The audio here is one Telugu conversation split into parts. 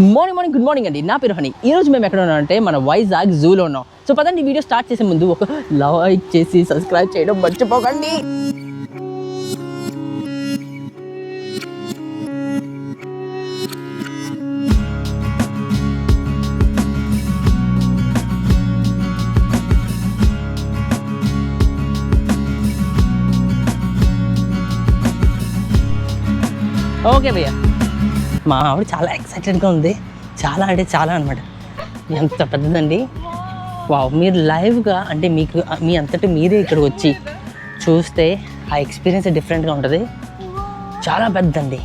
మార్నింగ్ మార్నింగ్ గుడ్ మార్నింగ్ అండి. నా పేరు హని. ఈ రోజు మేము ఎక్కడ ఉన్నాం అంటే మన వైజాగ్ జూలో ఉన్నాం. సో పదండి వీడియో స్టార్ట్ చేసే ముందు ఒక లైక్ చేసి సబ్స్క్రైబ్ చేయడం మర్చిపోకండి. ఓకే భయ్యా మా ఆవిడ చాలా ఎక్సైటెడ్గా ఉంది. చాలా అంటే చాలా అనమాట ఎంత పెద్దదండి. వావ్ మీరు లైవ్గా అంటే మీకు మీ అంతటి మీరే ఇక్కడికి వచ్చి చూస్తే ఆ ఎక్స్పీరియన్స్ డిఫరెంట్గా ఉంటుంది. చాలా పెద్దండి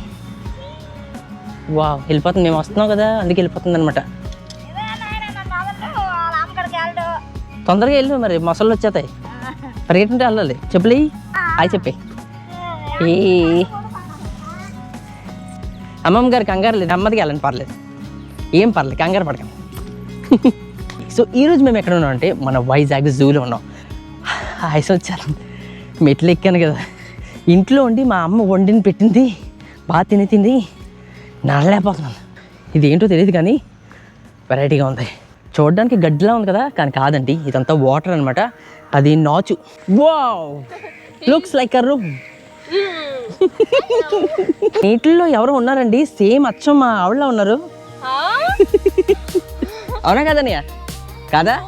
వావ్ వెళ్ళిపోతుంది. మేము వస్తున్నాం కదా అందుకే వెళ్ళిపోతుంది అనమాట తొందరగా వెళ్ళు మరి మొసళ్ళు వచ్చేస్తాయి పరిగెట్టుంటే వెళ్ళాలి. చెప్పులే అయి చెప్పే. ఏ. అమ్మమ్మ గారు కంగారు లేదు నెమ్మదిగా వెళ్ళండి పర్లేదు. ఏం పర్లేదు కంగారు పడకండి. సో ఈరోజు మేము ఎక్కడ ఉన్నాం అంటే మన వైజాగ్ జూలో ఉన్నాం. ఐస్ వచ్చారు మెట్లు ఎక్కాను కదా. ఇంట్లో ఉండి మా అమ్మ వండిని పెట్టింది బాగా తిని తింది నడలేకపోతున్నాను. ఇది ఏంటో తెలియదు కానీ వెరైటీగా ఉంది. చూడడానికి గడ్డిలా ఉంది కదా కానీ కాదండి ఇదంతా వాటర్ అనమాట అది నాచు. Wow! Looks like a room. నీటిల్లో ఎవరు ఉన్నారండి? సేమ్ అచ్చం మా ఆవిడలో ఉన్నారు. అవునా కదన్నయ్య? కాదా?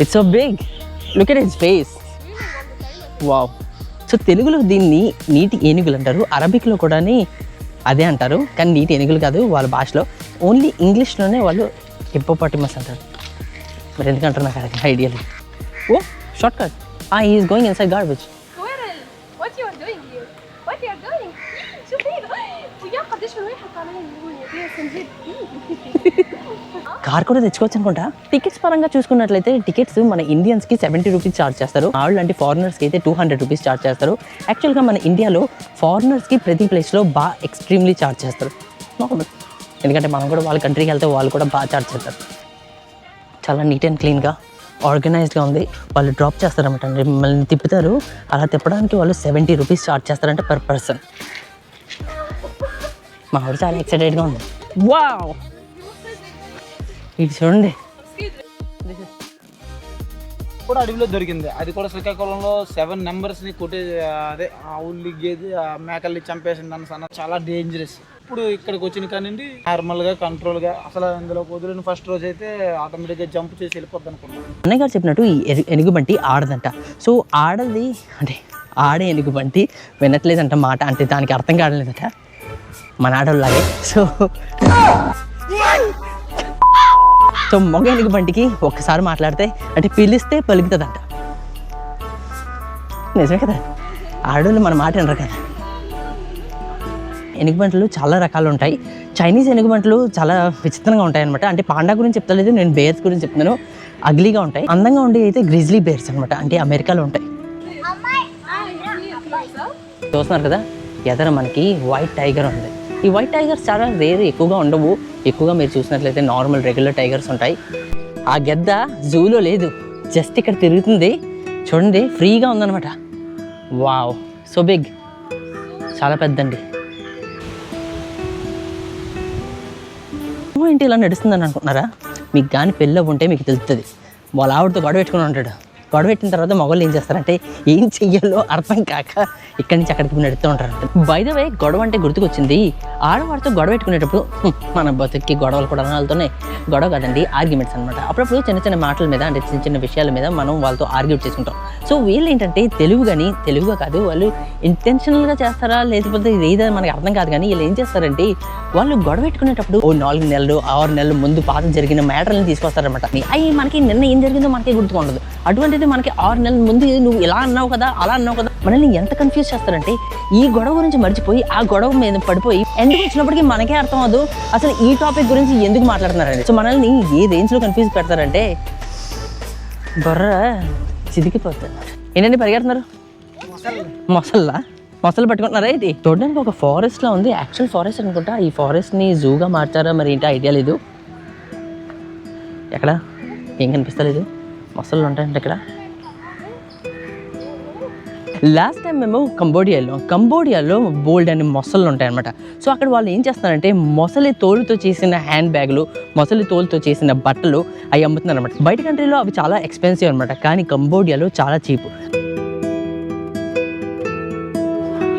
It's so big look at his face wow so తెలుగులో దీన్ని నీటి ఏనుగులు అంటారు. అరబిక్లో కూడా అదే అంటారు. కానీ నీటి ఏనుగులు కాదు వాళ్ళ భాషలో. ఓన్లీ ఇంగ్లీష్లోనే వాళ్ళు హిప్పోపాటిమస్ అంటారు. మరి ఎందుకంటారు నాకు ఐడియా లేదు. ఓ short cut Is going inside garbage Squirrel, what you are doing here? What you are doing? شوفي ويا قديش من وين حط علي اللون يا سنجد car కూడా తెచ్చుకోవచ్చు అనుకుంటా టికెట్స్ పరంగా చూసుకున్నట్లయితే టికెట్స్ మన ఇండియన్స్కి సెవెంటీ రూపీస్ చార్జ్ చేస్తారు వాళ్ళు అంటే ఫారినర్స్కి అయితే టూ హండ్రెడ్ రూపీస్ చార్జ్ చేస్తారు యాక్చువల్గా మన ఇండియాలో ఫారినర్స్కి ప్రతి ప్లేస్లో బాగా ఎక్స్ట్రీమ్లీ చార్జ్ చేస్తారు నార్మల్ ఎందుకంటే మనం కూడా వాళ్ళ కంట్రీకి వెళ్తే వాళ్ళు కూడా బాగా చార్జ్ చేస్తారు చాలా నీట్ అండ్ క్లీన్గా ఆర్గనైజ్డ్గా ఉంది. వాళ్ళు డ్రాప్ చేస్తారన్నమాట. అండి మిమ్మల్ని తిప్పుతారు. అలా తిప్పడానికి వాళ్ళు సెవెంటీ రూపీస్ చార్జ్ చేస్తారంటే పర్ పర్సన్. మా ఆవిడ చాలా ఎక్సైటెడ్గా ఉంది. వావ్! ఇది చూడండి. కూడా అడవిలో దొరికింది. అది కూడా శ్రీకాకుళంలో సెవెన్ నెంబర్స్ని కొట్టే అదే ఉల్లి గేది ఆ మేకల్ని చంపేసింది అన్న సన్న చాలా డేంజరస్ ఇప్పుడు ఇక్కడికి వచ్చిన కానివ్వండి నార్మల్గా కంట్రోల్గా అసలు ఇందులో వదిలిన ఫస్ట్ రోజు అయితే ఆటోమేటిక్గా జంప్ చేసి వెళ్ళిపోద్ది అనుకున్నాను అన్నయ్య గారు చెప్పినట్టు ఈ ఎనుగుబంటి ఆడదంట. సో ఆడది అంటే ఆడే ఎనుగుబంటి వినట్లేదంట మాట అంటే దానికి అర్థం కావట్లేదంట. మన ఆడోళ్ళలాగే. సో సో మగ ఎలుగుబంటికి ఒక్కసారి మాట్లాడితే అంటే పిలిస్తే పలుకుతుందంట. నిజమే కదా? ఆడోళ్ళు మన మాట వినరు కదా? ఎనుగుబంట్లు చాలా రకాలు ఉంటాయి. చైనీస్ ఎనుగుబంట్లు చాలా విచిత్రంగా ఉంటాయి అనమాట అంటే పాండా గురించి చెప్తలేదు నేను బేర్స్ గురించి చెప్తున్నాను. అగ్లీగా ఉంటాయి. అందంగా ఉండే అయితే గ్రిజ్లీ బేర్స్ అనమాట అంటే అమెరికాలో ఉంటాయి. చూస్తున్నారు కదా? ఎదర మనకి వైట్ టైగర్ ఉంది. ఈ వైట్ టైగర్స్ చాలా రేర్ ఎక్కువగా ఉండవు. ఎక్కువగా మీరు చూసినట్లయితే నార్మల్ రెగ్యులర్ టైగర్స్ ఉంటాయి. ఆ గెద్ద జూలో లేదు. జస్ట్ ఇక్కడ తిరుగుతుంది. చూడండి ఫ్రీగా ఉందన్నమాట. వావ్ సో బిగ్ చాలా పెద్దండి. ఏంటి ఇలా నడుస్తుందని అనుకుంటున్నారా? మీకు కానీ పెళ్ళి ఉంటే మీకు తెలుస్తుంది వాళ్ళ ఆవిడతో గొడవ పెట్టుకుని ఉంటాడు. గొడవ పెట్టిన తర్వాత మొగలు ఏం చేస్తారంటే ఏం చెయ్యాలో అర్థం కాక ఇక్కడి నుంచి అక్కడికి నడుతూ ఉంటారు బైదవే ద గొడవ అంటే గుర్తుకొచ్చింది. ఆడవాడితో గొడవ పెట్టుకునేటప్పుడు మన బతుక్కి గొడవలు కూడా వెళ్తున్నాయి గొడవ కాదండి ఆర్గ్యుమెంట్స్ అనమాట అప్పుడప్పుడు చిన్న చిన్న మాటల మీద అంటే చిన్న చిన్న విషయాల మీద మనం వాళ్ళతో ఆర్గ్యూ చేసుకుంటాం. సో వీళ్ళు ఏంటంటే తెలుగు కానీ తెలుగుగా కాదు వాళ్ళు ఇంటెన్షనల్గా చేస్తారా లేకపోతే ఏదో మనకి అర్థం కాదు కానీ వీళ్ళు ఏం చేస్తారంటే వాళ్ళు గొడవ పెట్టుకునేటప్పుడు ఓ నాలుగు నెలలు ఆరు నెలలు ముందు పాత జరిగిన మ్యాటర్ని తీసుకొస్తారనమాట అవి మనకి నిన్న ఏం జరిగిందో మనకి గుర్తుకుండదు అటువంటిది మనకి ఆరు నెలల ముందు నువ్వు ఇలా అన్నావు కదా అలా అన్నావు కదా మనల్ని ఎంత కన్ఫ్యూజ్ చేస్తారంటే ఈ గొడవ గురించి మర్చిపోయి ఆ గొడవ మీద పడిపోయి ఎందుకు వచ్చినప్పటికీ మనకే అర్థం అవ్వదు. అసలు ఈ టాపిక్ గురించి ఎందుకు మాట్లాడుతున్నారండి? సో మనల్ని ఏ రేంజ్లో కన్ఫ్యూజ్ పెడతారంటే బొర్ర చిదికిపోతుంది ఏంటండి పరిగెడుతున్నారు? మొసల్లా మొసలు పట్టుకుంటున్నారా ఇది? చూడడానికి ఒక ఫారెస్ట్ లా ఉంది. యాక్చువల్ ఫారెస్ట్ అనుకుంటా. ఈ ఫారెస్ట్ని జూగా మార్చారా? మరి ఏంటి ఐడియా లేదు. ఎక్కడ? ఏం కనిపిస్తలేదు. మొసళ్ళు ఉంటాయంటే ఇక్కడ. లాస్ట్ టైం మేము కంబోడియాలో కంబోడియాలో బోల్డ్ అనే మొసళ్ళు ఉంటాయన్నమాట. సో అక్కడ వాళ్ళు ఏం చేస్తారంటే మొసలి తోలుతో చేసిన హ్యాండ్ బ్యాగులు మొసలి తోలుతో చేసిన బట్టలు అవి అమ్ముతున్నారు అనమాట బయట కంట్రీలో అవి చాలా ఎక్స్పెన్సివ్ అనమాట కానీ కంబోడియాలో చాలా చీప్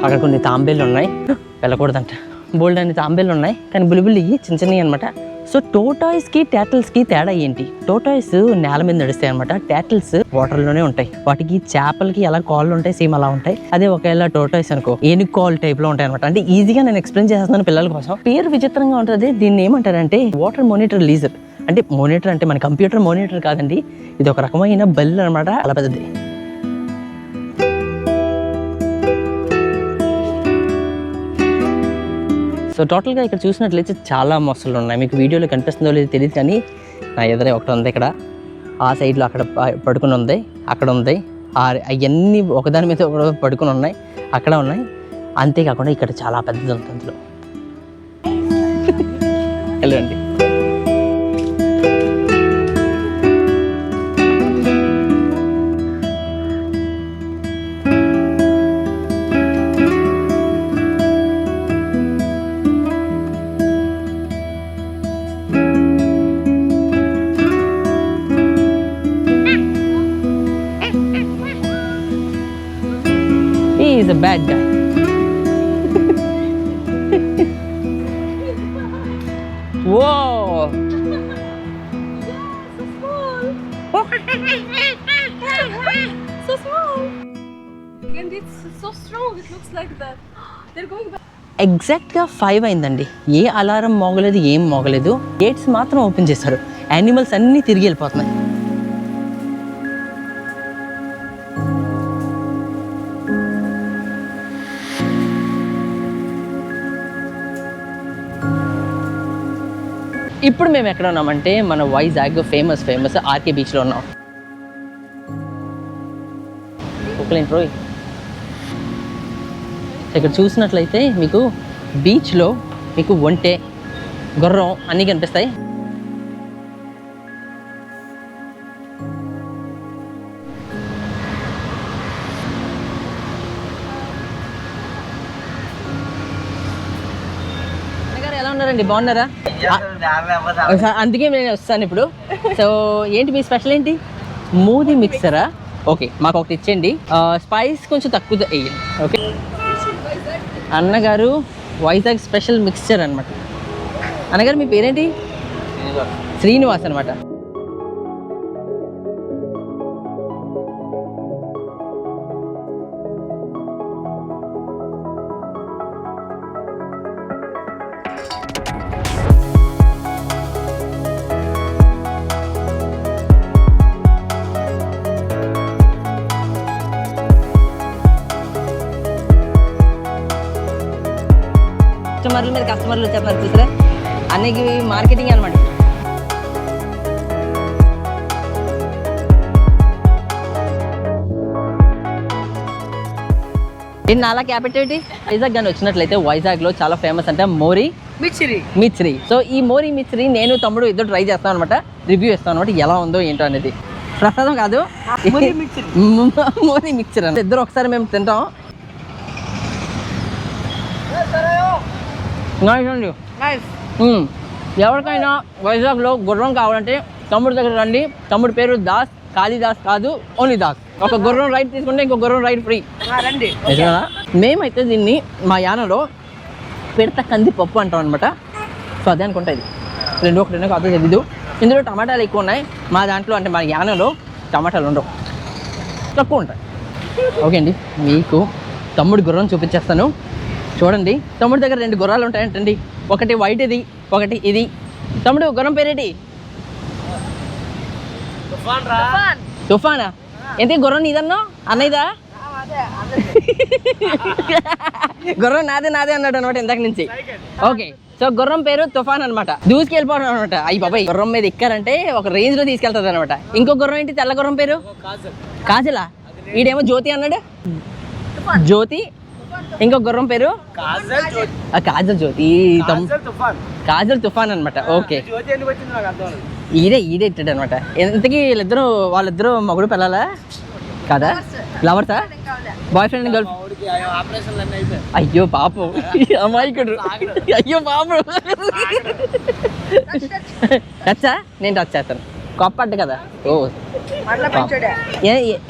అక్కడ కొన్ని తాంబేలు ఉన్నాయి వెళ్ళకూడదంట. బోల్డ్ అనే తాంబేలు ఉన్నాయి కానీ బులిబులి చిన్న చిన్నవి అనమాట సో టోటాయిస్కి కి తేడా ఏంటి? టోటాయిస్ నేల మీద నడుస్తాయి అనమాట ట్యాటిల్స్ వాటర్లోనే ఉంటాయి. వాటికి చేపలకి ఎలా కాళ్ళు ఉంటాయి? సేమ్ అలా ఉంటాయి. అదే ఒకవేళ టోటాయిస్ అనుకో ఏనుగు కాల్ టైప్లో ఉంటాయి అనమాట అంటే ఈజీగా నేను ఎక్స్ప్లెయిన్ చేస్తున్నాను పిల్లల కోసం. పేరు విచిత్రంగా ఉంటుంది. దీన్ని ఏమంటారంటే వాటర్ మానిటర్ లీజర్ అంటే మోనిటర్ అంటే మన కంప్యూటర్ మోనిటర్ కాదండి. ఇది ఒక రకమైన బెల్ అనమాట అలా పెద్దది. సో టోటల్గా ఇక్కడ చూసినట్లయితే చాలా మొసళ్ళు ఉన్నాయి. మీకు వీడియోలో కనిపిస్తుందో లేదో తెలియదు కానీ నా ఎదురే ఒకటి ఉంది ఇక్కడ. ఆ సైడ్లో అక్కడ పడుకుని ఉంది అక్కడ ఉంది. అవన్నీ ఒకదాని మీద ఒకటి పడుకుని ఉన్నాయి అక్కడ ఉన్నాయి. అంతేకాకుండా ఇక్కడ చాలా పెద్దది ఉంది అందులో. హలో అండి. Like that. They're going back. ఎగ్జాక్ట్గా ఫైవ్ అయిందండి. ఏ అలారం మోగలేదు ఏం మోగలేదు. గేట్స్ మాత్రం ఓపెన్ చేశారు. యానిమల్స్ అన్నీ తిరిగి వెళ్ళిపోతున్నాయి. ఇప్పుడు మేము ఎక్కడ ఉన్నామంటే మన వైజాగ్ ఫేమస్ ఫేమస్ ఆర్కే బీచ్లో ఉన్నాం. ఒకలేంటి రోయ్? ఇక్కడ చూసినట్లయితే మీకు బీచ్లో మీకు ఒంటె గుర్రం అన్నీ కనిపిస్తాయి. బాగున్నారా? అందుకే నేను వస్తాను ఇప్పుడు. సో ఏంటి మీ స్పెషల్ ఏంటి? మూది మిక్సరా? ఓకే మాకు ఒకటి ఇచ్చేయండి. స్పైస్ కొంచెం తక్కువ వేయండి. ఓకే. అన్నగారు వైజాగ్ స్పెషల్ మిక్స్చర్ అన్నమాట. అన్నగారు మీ పేరేంటి? శ్రీనివాస్. అనమాట కస్టమర్ల మీద కస్టమర్లు వచ్చేస్తున్నారు చూసారా అన్నకి మార్కెటింగ్ అనమాట ఏంటి నాలా క్యాపిటేటి వైజాగ్ కానీ వచ్చినట్లయితే వైజాగ్లో చాలా ఫేమస్ అంటే మోరీ మిచ్చిరి మిచ్రి సో ఈ మోరీ మిచ్రి నేను తమ్ముడు ఇద్దరు ట్రై చేస్తాం అనమాట రివ్యూ ఇస్తాం అనమాట ఎలా ఉందో ఏంటో అనేది. ప్రసాదం కాదు. Mori mixture. మోరీ అని ఇద్దరు ఒకసారి మేము తింటాం. అండి. నైస్ మ్మ్. ఎవరికైనా వైజాగ్లో గుర్రం కావాలంటే తమ్ముడు దగ్గర రండి. తమ్ముడు పేరు దాస్ కాళీదాస్ కాదు ఓన్లీ దాస్. ఒక గుర్రం రైడ్ తీసుకుంటే ఇంకో గుర్రం రైడ్. ఫ్రీ రండి మేమైతే దీన్ని మా యానలో పిడత కంది పప్పు అంటాం అనమాట సో అదే అనుకుంటా ఇది. రెండు ఒకటి రెండు కాదు తెలీదు ఇందులో టమాటాలు ఎక్కువ ఉన్నాయి. మా దాంట్లో అంటే మా యానలో టమాటాలు ఉండవు. తక్కువ ఉంటాయి. ఓకే అండి. మీకు తమ్ముడు గుర్రం చూపించేస్తాను. చూడండి. తమ్ముడి దగ్గర రెండు గుర్రాలు ఉంటాయంటండి. ఒకటి వైట్ ఇది ఒకటి ఇది. తమ్ముడు గుర్రం పేరేటి. తుఫానా. ఎంత గుర్రం నీదన్నా? అన్నయ్యదా? గుర్రం నాదే నాదే అన్నాడు అనమాట ఇందాక నుంచి. ఓకే. సో గుర్రం పేరు తుఫాన్ అనమాట దూసుకెళ్ళిపోవడం అనమాట. అయ్యి బాబాయ్ గుర్రం మీద ఎక్కారంటే ఒక రేంజ్లో తీసుకెళ్తుంది అనమాట. ఇంకో గుర్రం ఏంటి? తెల్ల గుర్రం పేరు? కాజలా. ఈడేమో జ్యోతి అన్నాడు? జ్యోతి ఇంకో గుర్రం పేరు? ఆ, కాజల్ జ్యోతి. కాజల్ తుఫాన్. అనమాట ఓకే. ఈడే ఈడే ఇట్టాడు అనమాట ఇంతకీ వీళ్ళిద్దరూ వాళ్ళిద్దరూ మగుడు పిల్లలా? కదా? లవర్సా బాయ్ ఫ్రెండ్ గర్ల్ అయ్యో పాపం. అమాయకుడు. అయ్యో పాపం. టచ్చా నేను టచ్ చేస్తాను. గొప్ప అడ్డు కదా? ఓ.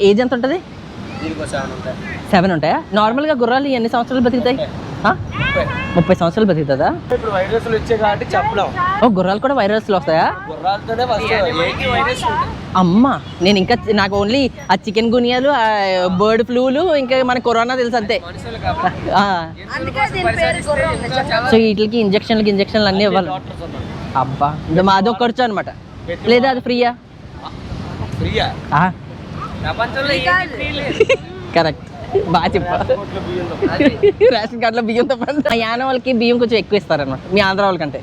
ఏజ్ ఎంత ఉంటుంది? సెవెన్ ఉంటాయి. నార్మల్గా గుర్రాలు ఎన్ని సంవత్సరాలు బతుకుతాయి? ముప్పై. సంవత్సరాలు బతుకుతుందా? ఇప్పుడు వైరస్లు వచ్చాయి కాబట్టి చెప్పలేం. ఓ గుర్రాలు కూడా వైరస్లు వస్తాయా? అమ్మా నేను ఇంకా నాకు ఓన్లీ ఆ చికెన్ గునియాలు ఆ బర్డ్ ఫ్లూలు ఇంకా మన కరోనా తెలుసు అంతే. ఆ. సో వీటికి ఇంజక్షన్లకి ఇంజక్షన్లు అన్నీ ఇవ్వాలి. అబ్బా మాదో ఖర్చు అనమాట లేదా అది ఫ్రీయా? ఫ్రీయా? కరెక్ట్. బాగా చెప్పా. రేషన్ కార్డులో బియ్యంతో పాటు. ఆ యాన వాళ్ళకి బియ్యం కొంచెం ఎక్కువ ఇస్తారన్నమాట. మీ ఆంధ్ర వాళ్ళకంటే.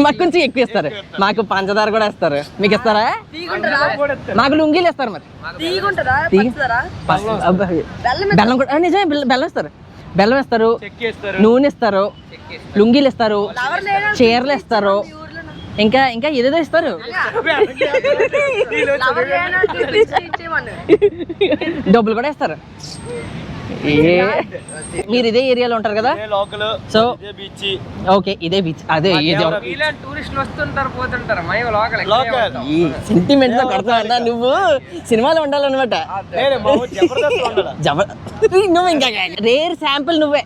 మాకు కొంచెం ఎక్కువ ఇస్తారు. మాకు పంచదార కూడా ఇస్తారు. మీకు ఇస్తారా? మాకు లుంగీలు ఇస్తారు మరి. బెల్లం కూడా నిజమే బెల్లం- ఇస్తారు బెల్లం ఇస్తారు నూనె ఇస్తారు. లుంగీలు ఇస్తారు. చీరలు ఇస్తారు. ఇంకా ఇంకా ఏదేదో ఇస్తారు. డబ్బులు కూడా ఇస్తారు. మీరు ఇదే ఏరియాలో ఉంటారు కదా? లోకల్ సో ఇదే బీచ్ ఓకే ఇదే బీచ్ అదే టూరిస్టులు వస్తుంటారు పోతుంటారు. సెంటిమెంట్తో కొడతా నువ్వు? సినిమాలో ఉండాలన్నమాట. లేదు మా ఊరు జబర్దస్త్ ఉండాలి? జబ నువ్వు ఇంకా రేర్ శాంపుల్ నువ్వే.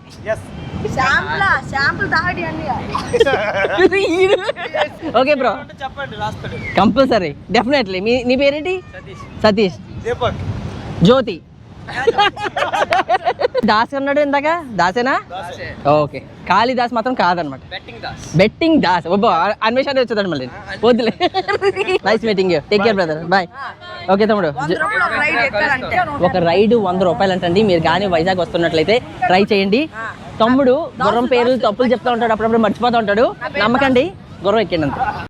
ఓకే బ్రో చెప్పండి రాస్తాడు. కంపల్సరీ డెఫినెట్లీ మీ నీ పేరేంటి? సతీష్. దీపక్. జ్యోతి. దాస్ అన్నాడు ఇందాక? దాసేనా? ఓకే కాళీదాస్ మాత్రం కాదనమాట. బెట్టింగ్ దాస్. బెట్టింగ్ దాస్. ఒబ్బో అన్వేషణ వచ్చేదాడు మళ్ళీ. వద్దులే. Nice meeting take care brother bye okay తమ్ముడు. ఒక రైడ్ వంద రూపాయలు అంటండి మీరు కానీ వైజాగ్ వస్తున్నట్లయితే ట్రై చేయండి. తమ్ముడు గుర్రం పేర్లు తప్పులు చెప్తా ఉంటాడు అప్పుడప్పుడు మర్చిపోతూ ఉంటాడు. నమ్మకండి గుర్రం ఎక్కండి అంతే